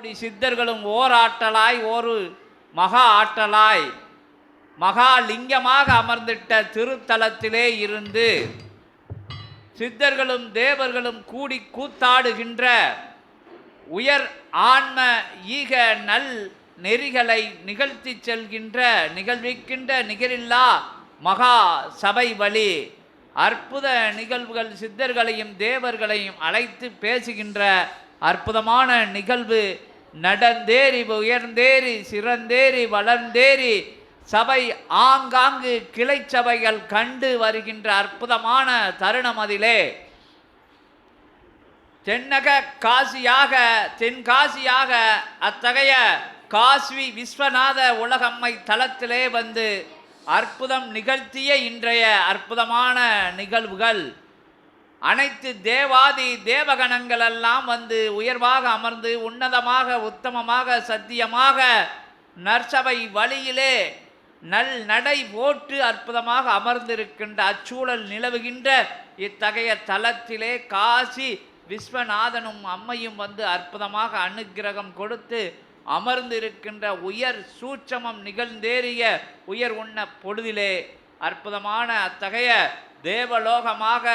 கோடி சித்தர்களும் ஓர் ஆற்றலாய் ஒரு மகா ஆற்றலாய். மகா லிங்கமாக அமர்ந்திட்ட திருத்தலத்திலே இருந்து சித்தர்களும் தேவர்களும் கூடி கூத்தாடுகின்ற உயர் ஆன்ம ஈக நல் நெறிகளை நிகழ்த்தி செல்கின்ற நிகழ்விக்கின்ற நிகரில்லா மகா சபை வழி அற்புத நிகழ்வுகள் சித்தர்களையும் தேவர்களையும் அழைத்து பேசுகின்ற அற்புதமான நிகழ்வு நடந்தேறி உயர்ந்தேறி சிறந்தேறி வளர்ந்தேறி சபை ஆங்காங்கு கிளை சபைகள் கண்டு வருகின்ற அற்புதமான தருணம் அதிலே. தென்னக காசியாக தென்காசியாக அத்தகைய காசி விஸ்வநாத உலகம்மை தளத்திலே வந்து அற்புதம் நிகழ்த்திய இன்றைய அற்புதமான நிகழ்வுகள். அனைத்து தேவாதி தேவகணங்கள் எல்லாம் வந்து உயர்வாக அமர்ந்து உன்னதமாக உத்தமமாக சத்தியமாக நற்சபை வழியிலே நல் நடை போட்டு அற்புதமாக அமர்ந்திருக்கின்ற அச்சூழல் நிலவுகின்ற இத்தகைய தலத்திலே காசி விஸ்வநாதனும் அம்மையும் வந்து அற்புதமாக அனுக்கிரகம் கொடுத்து அமர்ந்திருக்கின்ற உயர் சூட்சமம் நிகழ்ந்தேறிய உயர் உண்ண பொழுதிலே அற்புதமான அத்தகைய தேவலோகமாக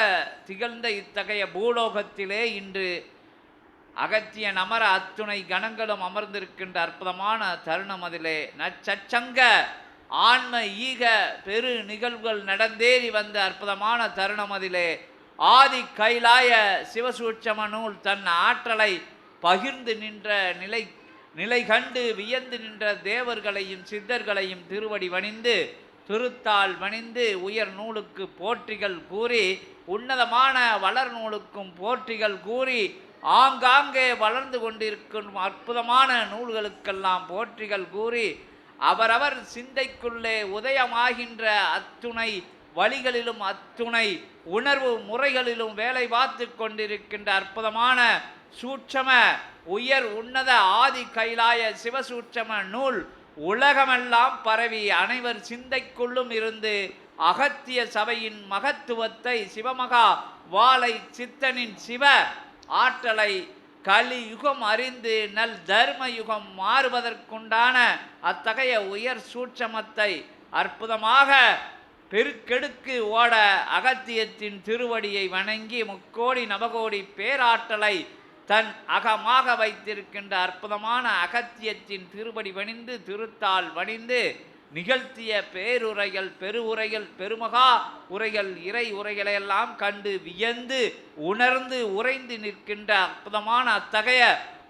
திகழ்ந்த இத்தகைய பூலோகத்திலே இன்று அகத்திய நமர அத்துணை கணங்களும் அமர்ந்திருக்கின்ற அற்புதமான தருணம் அதிலே. நச்சச்சங்க ஆன்ம ஈக பெரு நிகழ்வுகள் நடந்தேறி வந்த அற்புதமான தருணம் அதிலே. ஆதி கைலாய சிவசூட்சம நூல் தன் ஆற்றலை பகிர்ந்து நின்ற நிலை நிலை கண்டு வியந்து நின்ற தேவர்களையும் சித்தர்களையும் திருவடி வணிந்து திருத்தால் வணிந்து உயர் நூலுக்கு போற்றிகள் கூறி உன்னதமான வளர் நூலுக்கும் போற்றிகள் கூறி ஆங்காங்கே வளர்ந்து கொண்டிருக்கும் அற்புதமான நூல்களுக்கெல்லாம் போற்றிகள் கூறி அவரவர் சிந்தைக்குள்ளே உதயமாகின்ற அத்துணை வழிகளிலும் அத்துணை உணர்வு முறைகளிலும் வேலை பார்த்து கொண்டிருக்கின்ற அற்புதமான சூட்சம உயர் உன்னத ஆதி கைலாய சிவசூட்சம நூல் உலகமெல்லாம் பரவி அனைவர் சிந்தைக்குள்ளும் இருந்து அகத்திய சபையின் மகத்துவத்தை சிவமகா வாளை சித்தனின் சிவ ஆற்றலை கலி யுகம் அறிந்து நல் தர்ம யுகம் மாறுவதற்குண்டான அத்தகைய உயர் சூட்சமத்தை அற்புதமாக பெருக்கெடுக்கு ஓட அகத்தியத்தின் திருவடியை வணங்கி முக்கோடி நவகோடி பேராற்றலை தன் அகமாக வைத்திருக்கின்ற அற்புதமான அகத்தியத்தின் திருவடி வணிந்து திருத்தால் வணிந்து நிகழ்த்திய பேருரைகள் பெருவுரைகள் பெருமகா உரைகள் இறை உரைகளையெல்லாம் கண்டு வியந்து உணர்ந்து உறைந்து நிற்கின்ற அற்புதமான அத்தகைய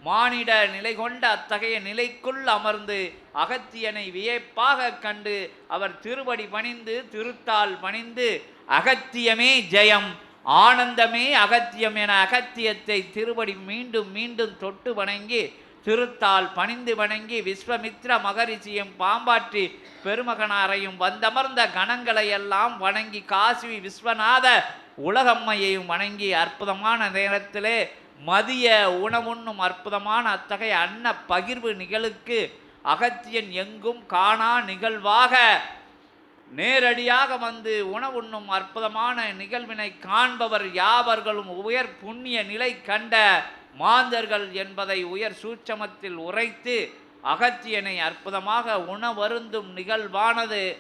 மானிட நிலை கொண்ட அத்தகைய நிலைக்குள் அமர்ந்து அகத்தியனை வியப்பாக கண்டு அவர் திருவடி பணிந்து திருத்தால் பணிந்து அகத்தியமே ஜெயம். ஆனந்தமே அகத்தியம் என அகத்தியத்தை திருவடி மீண்டும் மீண்டும் தொட்டு வணங்கி திருத்தால் பணிந்து வணங்கி விஸ்வமித்ர மகரிஷியும் பாம்பாற்றி பெருமகனாரையும் வந்தமர்ந்த கணங்களை எல்லாம் வணங்கி காசி விஸ்வநாத உலகம்மையையும் வணங்கி அற்புதமான நேரத்திலே மதிய உணவுண்ணும் அற்புதமான அத்தகைய அன்ன பகிர்வு நிகழுக்கு அகத்தியன் எங்கும் காணா நிகழ்வாக. நேரடியாக வந்து உணவுண்ணும் அற்புதமான நிகழ்வினை காண்பவர் யாவர்களும் உயர் புண்ணிய நிலை கண்ட மாந்தர்கள் என்பதை உயர் சூட்சமத்தில் உரைத்து அகத்தியனை அற்புதமாக உணவருந்தும் நிகழ்வானது.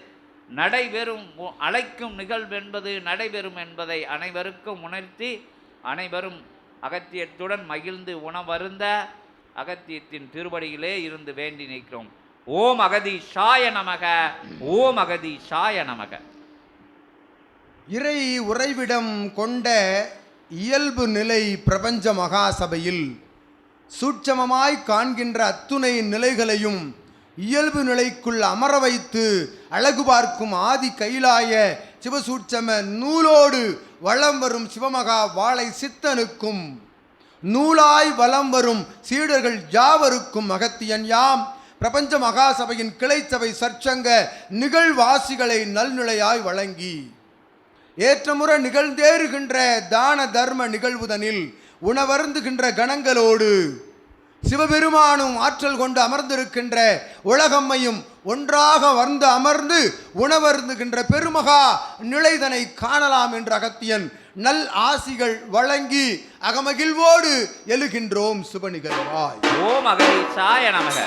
நடைபெறும் உ- அழைக்கும் நிகழ்வென்பது நடைபெறும் என்பதை அனைவருக்கும் உணர்த்தி அனைவரும் அகத்தியத்துடன் மகிழ்ந்து உணவருந்த அகத்தியத்தின் திருவடியிலே இருந்து வேண்டி நிற்கிறோம். ஓம் அகதி சாய நமக ஓம் அகதி சாய நமக. இறை உறைவிடம் கொண்ட இயல்பு நிலை பிரபஞ்ச மகாசபையில் சூட்சமமாய் காண்கின்ற அத்துணை நிலைகளையும் இயல்பு நிலைக்குள் அமர வைத்து அழகு பார்க்கும் ஆதி கைலாய சிவசூட்சம நூலோடு வலம் வரும் சிவமகா வாளை சித்தனுக்கும் நூலாய் வலம் வரும் சீடர்கள் யாவருக்கும் அகத்தியன் யாம். பிரபஞ்ச மகாசபையின் கிளைச்சபை சற்சங்க நிகழ்வாசிகளை நல்நிலையாய் வழங்கி ஏற்றமுறை நிகழ்ந்தேறுகின்ற தான தர்ம நிகழ்வுதனில் உணவருந்துகின்ற கணங்களோடு சிவபெருமானும் ஆற்றல் கொண்டு அமர்ந்திருக்கின்ற உலகம்மையும் ஒன்றாக வந்து அமர்ந்து உணவருந்துகின்ற பெருமகா நிலைதனை காணலாம் என்ற அகத்தியன் நல் ஆசிகள் வழங்கி அகமகிழ்வோடு எழுகின்றோம் சுப நிகழ்வாய். ஓம் நமக.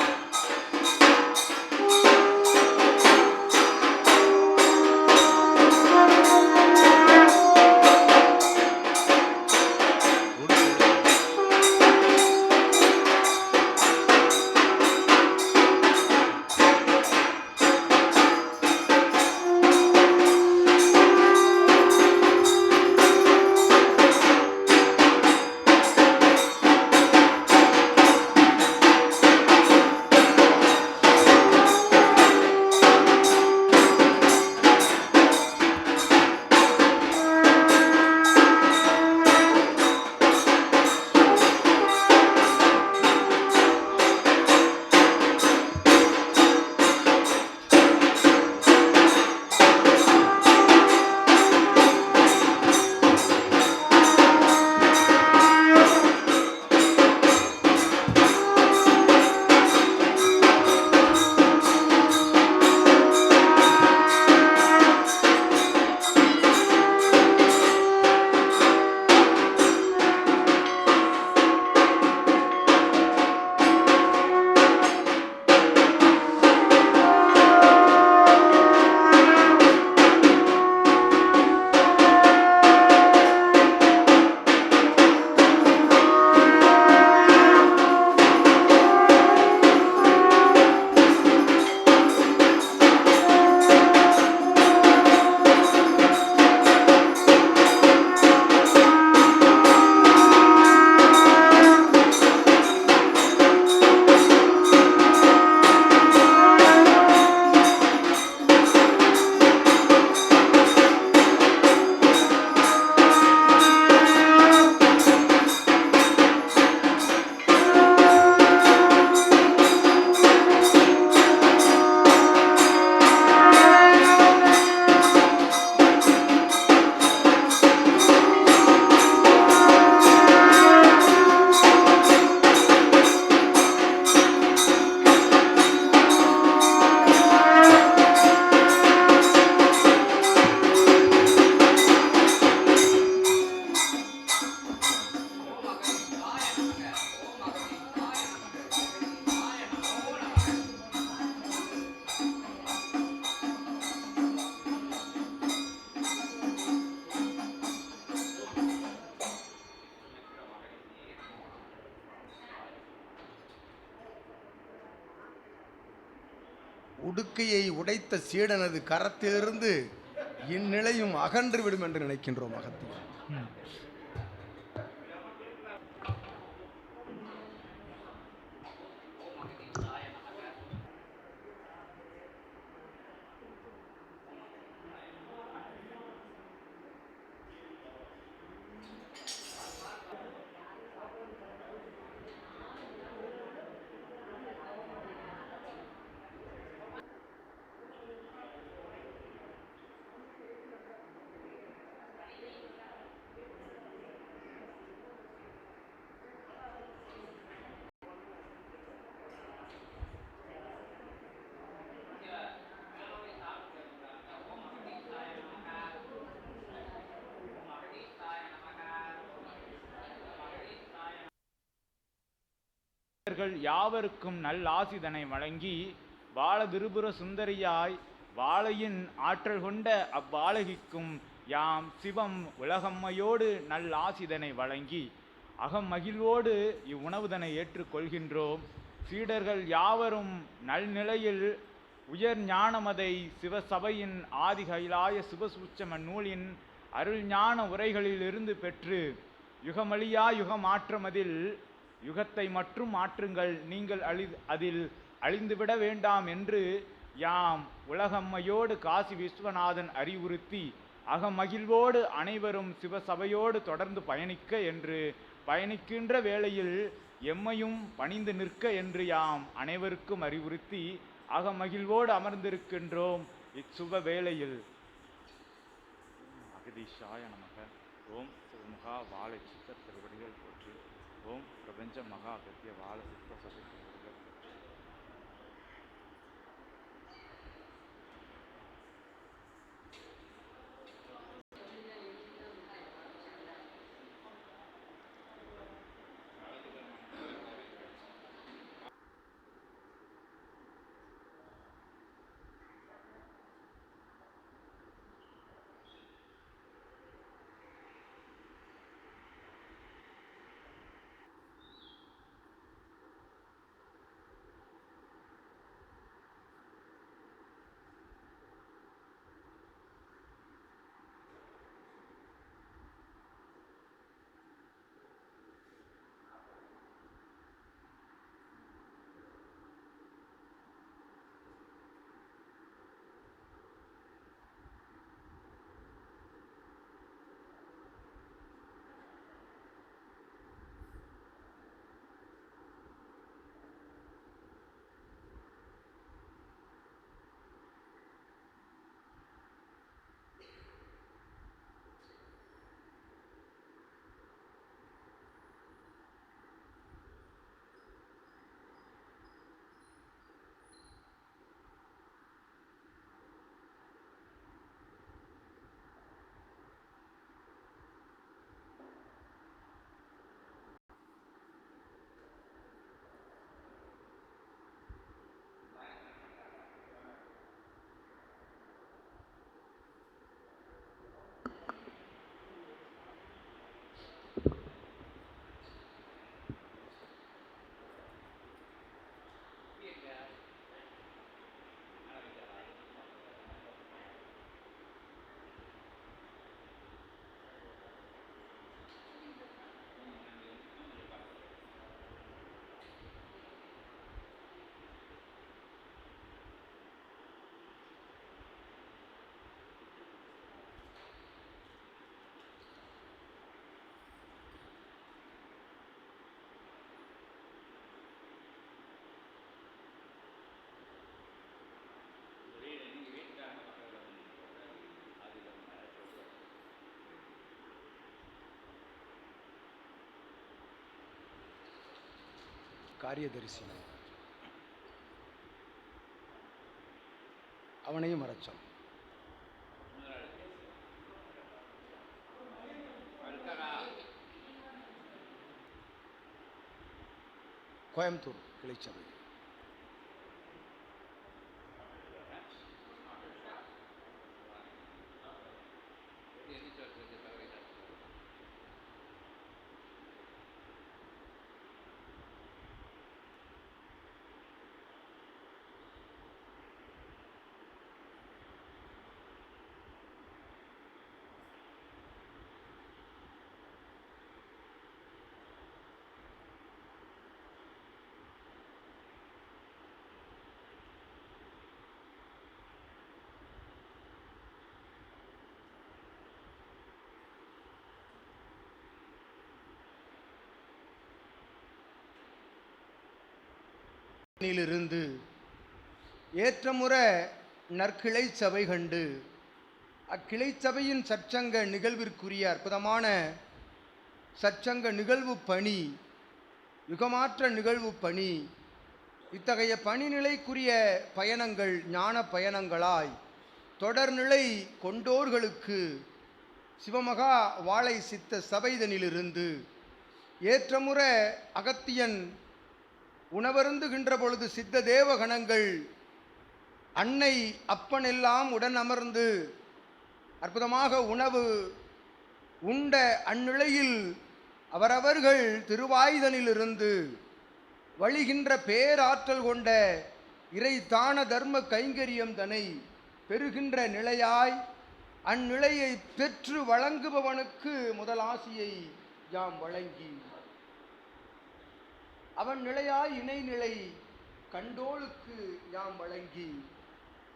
உடுக்கையை உடைத்த சீடனது கரத்திலிருந்து இந்நிலையும் அகன்று விடும் என்று நினைக்கின்றோம் அகத்திய இவர்கள் யாவருக்கும் ஆசிதனை வழங்கி வாழ சுந்தரியாய் வாழையின் ஆற்றல் கொண்ட அவ்வாழகிக்கும் யாம் சிவம் உலகம்மையோடு நல்லாசிதனை வழங்கி அகம் மகிழ்வோடு இவ்வுணவுதனை ஏற்றுக்கொள்கின்றோம் சீடர்கள் யாவரும் நல்நிலையில் உயர் ஞானமதை சிவசபையின் ஆதி கைலாய சிவசூட்சம நூலின் அருள் ஞான உரைகளிலிருந்து பெற்று யுகமழியா யுகமாற்றமதில் யுகத்தை மற்றும் மாற்றுங்கள். நீங்கள் அழி அதில் அழிந்துவிட வேண்டாம் என்று யாம் உலகம்மையோடு காசி விஸ்வநாதன் அறிவுறுத்தி அகமகிழ்வோடு அனைவரும் சிவசபையோடு தொடர்ந்து பயணிக்க என்று பயணிக்கின்ற வேளையில் எம்மையும் பணிந்து நிற்க என்று யாம் அனைவருக்கும் அறிவுறுத்தி அகமகிழ்வோடு அமர்ந்திருக்கின்றோம் இச்சுப வேளையில். அகதீஷாய நமக. ஓம் சிவமுகா வாழை சித்த திருவடிகள் போற்றி. ஓம் பிரபஞ்ச மகா அகத்திய வாழ சித்த சபை காரியதரிசி அவனையும் மறைச்சான் கோயம்புத்தூர் கிளைச்சபை இருந்து ஏற்றமுற நற்கிளை சபை கண்டு அக்கிளை சபையின் சற்சங்க நிகழ்விற்குரிய அற்புதமான சற்சங்க நிகழ்வு பணி யுகமாற்ற நிகழ்வு பணி இத்தகைய பணிநிலைக்குரிய பயணங்கள் ஞான பயணங்களாய் தொடர்நிலை கொண்டோர்களுக்கு சிவமகா வாழை சித்த சபைதனிலிருந்து ஏற்றமுற அகத்தியன் உணவருந்துகின்ற பொழுது சித்த தேவகணங்கள் அன்னை அப்பனெல்லாம் உடன் அமர்ந்து அற்புதமாக உணவு உண்ட அந்நிலையில் அவரவர்கள் திருவாயுதனிலிருந்து வழிகின்ற பேராற்றல் கொண்ட இறை தான தர்ம கைங்கரியம் தனை பெறுகின்ற நிலையாய் அந்நிலையை பெற்று வழங்குபவனுக்கு முதல் ஆசியை யாம் வழங்கி அவன் நிலையாய் இணைநிலை கண்டோளுக்கு யாம் வழங்கி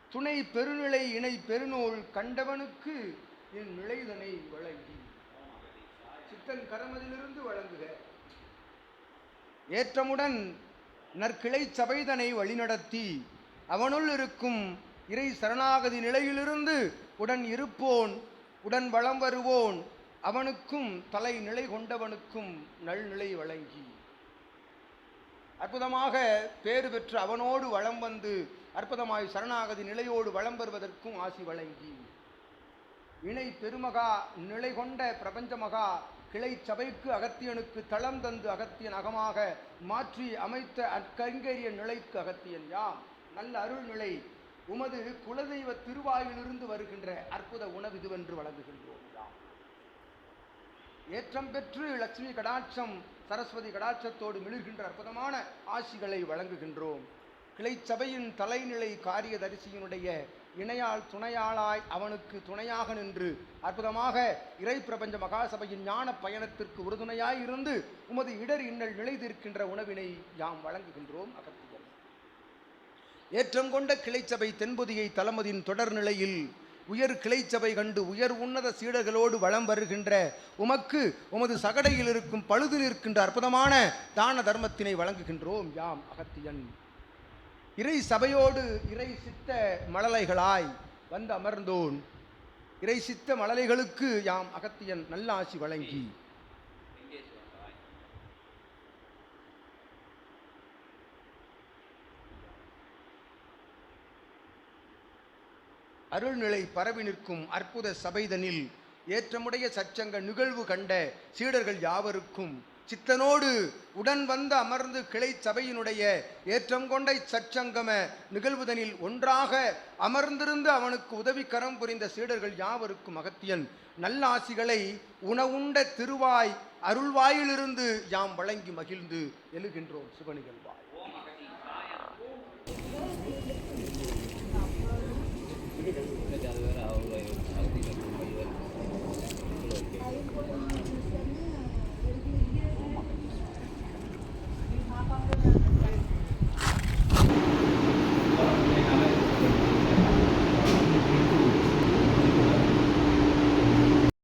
துணை பெருநிலை இணை பெருநூல் கண்டவனுக்கு என் நிலைதனை வழங்கி. சித்தன் கரமதிலிருந்து வழங்குக. ஏற்றமுடன் நற்கிளை சபைதனை வழிநடத்தி அவனுள் இருக்கும் இறை சரணாகதி நிலையிலிருந்து உடன் இருப்போன் உடன் வளம் வருவோன் அவனுக்கும் தலை நிலை கொண்டவனுக்கும் நல்நிலை வழங்கி. அற்புதமாக பேறு பெற்று அவனோடு வளம் வந்து அற்புதமாய் சரணாகதி நிலையோடு வளம் பெறுவதற்கும் ஆசி வழங்கி. இணை பெருமகா நிலை கொண்ட பிரபஞ்சமகா கிளை சபைக்கு அகத்தியனுக்கு தளம் தந்து அகத்தியன் அகமாக மாற்றி அமைத்த அற்கங்கரிய நிலைக்கு அகத்தியன் யாம். நல்ல அருள் நிலை உமது குலதெய்வ திருவாயிலிருந்து வருகின்ற அற்புத உணவு இதுவென்று வழங்குகின்றோம் யாம். ஏற்றம் பெற்று லட்சுமி கடாட்சம் சரஸ்வதி கடாட்சத்தோடு மிளிர்கின்ற அற்புதமான ஆசிகளை வழங்குகின்றோம். கிளை சபையின் தலைநிலை காரியதரிசியினுடைய இணையால் துணையாளாய் அவனுக்கு துணையாக நின்று அற்புதமாக இறை பிரபஞ்ச மகாசபையின் ஞான பயணத்திற்கு உறுதுணையாய் இருந்து உமது இடர் இன்னல் நிலைத்திருக்கின்ற உணவினை யாம் வழங்குகின்றோம் அகத்தியம் ஏற்றம் கொண்ட கிளைச்சபை தென்புதியை தளமதியின் தொடர்நிலையில் உயர் கிளைச்சபை கண்டு உயர் உன்னத சீடர்களோடு வளம் வருகின்ற உமக்கு உமது சகடையில் இருக்கும் பழுது நிற்கின்ற அற்புதமான தான தர்மத்தினை வழங்குகின்றோம். யாம் அகத்தியன். இறை சபையோடு இறை சித்த மழலைகளாய் வந்து அமர்ந்தோன். இறை சித்த மழலைகளுக்கு யாம் அகத்தியன் நல்ல ஆசி வழங்கி. அருள்நிலை பரவி நிற்கும் அற்புத சபைதனில் ஏற்றமுடைய சச்சங்க நிகழ்வு கண்ட சீடர்கள் யாவருக்கும் சித்தனோடு உடன் வந்து அமர்ந்து கிளை சபையினுடைய ஏற்றம் கொண்ட சச்சங்கம நிகழ்வுதனில் ஒன்றாக அமர்ந்திருந்து அவனுக்கு உதவி கரம் புரிந்த சீடர்கள் யாவருக்கும் அகத்தியன் நல்லாசிகளை உணவுண்ட திருவாய் அருள்வாயிலிருந்து யாம் வழங்கி மகிழ்ந்து எழுகின்றோம் சிவனிகழ்வாய் Gracias.